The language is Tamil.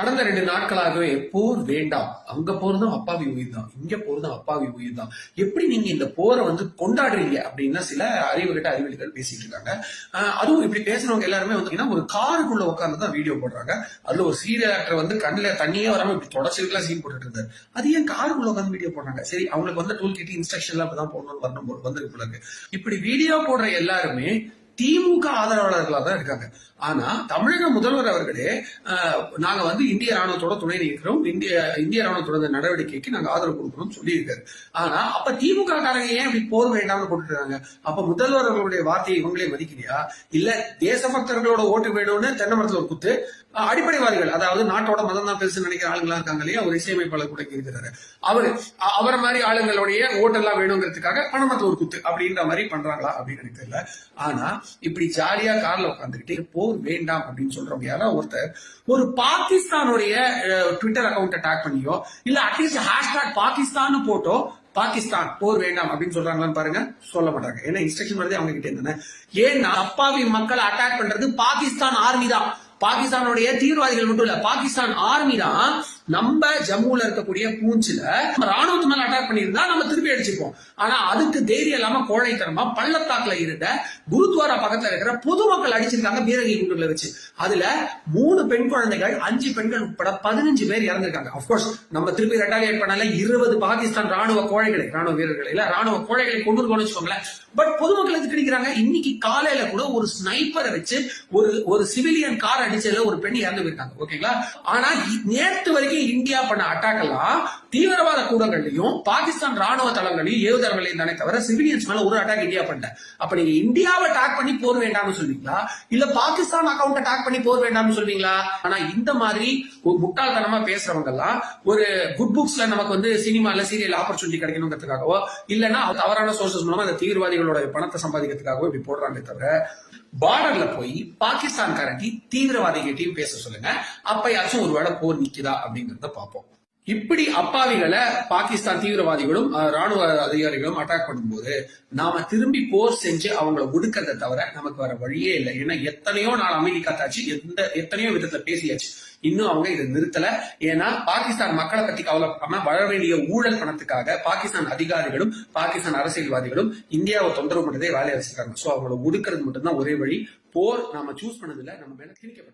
கடந்த ரெண்டு நாட்களாகவே போர் வேண்டாம். அங்க போறதும் அப்பாவி உயிர் தான். இங்க போறதும் அப்பாவி உயிர் தான். எப்படி நீங்க இந்த போரை வந்து கொண்டாடுறீங்க அப்படின்னா சில அறிவு கிட்ட அறிவியல்கள் பேசிட்டு இருக்காங்க. அதுவும் இப்படி பேசுறவங்க எல்லாருமே வந்து ஒரு காருக்குள்ள உட்கார்ந்து தான் வீடியோ போடுறாங்க. அதுல ஒரு சீரியல் ஆக்டர் வந்து கண்ணில் தண்ணியே வராம இப்படி தொடச்சிருக்கலாம் சீன் போட்டுட்டு இருந்தாரு அது ஏன் காருக்குள்ள உட்காந்து வீடியோ போடுறாங்க? சரி அவங்களுக்கு வந்து டூல் கிட்டி இன்ஸ்ட்ரக்ஷன்லாம் இப்பதான் போடணும்னு வரணும் போல வந்து இருக்கு. இப்படி வீடியோ போடுற எல்லாருமே திமுக ஆதரவாளர்களா தான் இருக்காங்க. ஆனா தமிழக முதல்வர் அவர்களே நாங்க வந்து இந்திய ராணுவத்தோட துணை நிற்கிறோம். இந்திய இந்திய ராணுவத்தோட நடவடிக்கைக்கு நாங்க ஆதரவு கொடுக்கிறோம் சொல்லியிருக்காரு. ஆனா அப்ப திமுக காரங்க ஏன் இப்படி போர் வேண்டாம்னு போட்டுருக்காங்க அப்ப முதல்வர் அவர்களுடைய வார்த்தையை இவங்களே மதிக்கிறியா? இல்ல தேசபக்தர்களோட ஓட்டு வேணும்னு தென்னை மரத்துல ஒரு குத்து அடிப்படைவாதிகள் அதாவது நாட்டோட மதம் தான் பெருசு நினைக்கிற ஆளுங்களா இருக்காங்க இல்லையா? ஒரு இசையமைப்பாளர் கூட இங்க இருக்கிறாரு. அவரு அவரை மாதிரி ஆளுங்களுடைய ஓட்டெல்லாம் வேணுங்கிறதுக்காக பணமத்துல ஒரு குத்து அப்படின்ற மாதிரி பண்றாங்களா அப்படின்னு எனக்கு தெரியல. ஆனா இப்படி ஜாலியா கார்ல உட்காந்துக்கிட்டு போர் வேண்டாம் அப்படின்னு சொல்றவங்க யாராவது ஒருத்தர் ஒரு பாகிஸ்தானுடைய ட்விட்டர் அக்கௌண்ட் அட்டாக் பண்ணியோ இல்ல at least hashtag Pakistan photo Pakistan போர் வேண்டாம் அப்படின்னு சொல்றாங்களான்னு பாருங்க. சொல்ல மாட்டாங்க ஏன்னா இன்ஸ்ட்ரக்ஷன் வருது அவங்க கிட்ட இருந்தானே. ஏன்னா அப்பாவி மக்களை அட்டாக் பண்றது பாகிஸ்தான் ஆர்மி தான். பாகிஸ்தானுடைய தீவிரவாதிகள் மட்டும் இல்ல பாகிஸ்தான் ஆர்மி தான் நம்ம ஜம்முல இருக்கக்கூடிய பூஞ்சில ராணுவத்து மேல அட்டாக் பண்ணியிருந்தா நம்ம திருப்பி அடிச்சுப்போம் ஆனா அதுக்கு தைரியம் இல்லாம கோழைத்தனமா பள்ளத்தாக்குல இருந்த குருத்வாரா பக்கத்துல இருக்கிற பொதுமக்கள் அடிச்சிருக்காங்க பீரங்கி குண்டுகளை வச்சு. அதுல மூணு பெண் குழந்தைகள் அஞ்சு பெண்கள் உட்பட பதினஞ்சு பேர் இறந்திருக்காங்க. அப்கோர்ஸ் நம்ம திருப்பி ரெட்டாலியேட் பண்ணல இருபது பாகிஸ்தான் ராணுவ கோழைகளை ராணுவ வீரர்களை இல்ல ராணுவ கோழைகளை கொண்டு இருக்கோம்னு வச்சுக்கோங்களேன். பட் பொதுமக்கள் எதுக்கு கிடைக்கிறாங்க இன்னைக்கு காலையில கூட ஒரு ஸ்னைப்பரை வச்சு ஒரு ஒரு சிவிலியன் கார் அடிச்சதுல ஒரு பெண் இறந்து போயிருக்காங்க ஓகேங்களா? ஆனா நேற்று வரைக்கும் இந்தியா பண்ண அட்டாக் எல்லாம் தீவிரவாத கூடங்களையும் பாகிஸ்தான் ராணுவ தளங்களையும் ஏவுதளங்களையும் தானே தவிர சிவிலியன்ஸ் மேல ஒரு அட்டாக் இந்தியா பண்ணல. அப்ப நீங்க இந்தியாவை அட்டாக் பண்ணி போர் வேண்டாம்னு சொல்வீங்களா இல்ல பாகிஸ்தான் அக்கௌண்ட் அட்டாக் பண்ணி போர் வேண்டாம்னு சொல்வீங்களா ஆனா இந்த மாதிரி ஒரு முட்டாள்தனமா பேசுறவங்க எல்லாம் ஒரு குட் புக்ஸ்ல நமக்கு வந்து சினிமால சீரியல் ஆப்பர்ச்சுனிட்டி கிடைக்கணுங்கிறதுக்காகவோ இல்லைன்னா தவறான சோர்சஸ் மூலமா அந்த தீவிரவாதிகளோட பணத்தை சம்பாதிக்கிறதுக்காகவோ இப்படி போடுறாங்க தவிர பார்டர்ல போய் பாகிஸ்தான் காரண்டி தீவிரவாதிகிட்டையும் பேச சொல்லுங்க. அப்பயாச்சும் ஒருவேளை போர் நிக்குதா அப்படிங்கறத பார்ப்போம். இப்படி அப்பாவிகளை பாகிஸ்தான் தீவிரவாதிகளும் ராணுவ அதிகாரிகளும் அட்டாக் பண்ணும்போது நாம திரும்பி போர் செஞ்சு அவங்கள ஒடுக்கறதை தவிர நமக்கு வர வழியே இல்லை. ஏன்னா எத்தனையோ நாள் அமைதி காத்தாச்சு. எந்த எத்தனையோ விதத்துல பேசியாச்சு. இன்னும் அவங்க இதை நிறுத்தல. ஏன்னா பாகிஸ்தான் மக்களை பத்தி கவலைப்படாம வர வேண்டிய ஊழல் பணத்துக்காக பாகிஸ்தான் அதிகாரிகளும் பாகிஸ்தான் அரசியல்வாதிகளும் இந்தியாவை தொந்தரவு பண்ணதே வேலையை வச்சிருக்காங்க. சோ அவங்கள ஒடுக்கிறது மட்டும்தான் ஒரே வழி. போர் நாம சூஸ் பண்ணதுல நம்ம மேல திணிக்கப்படும்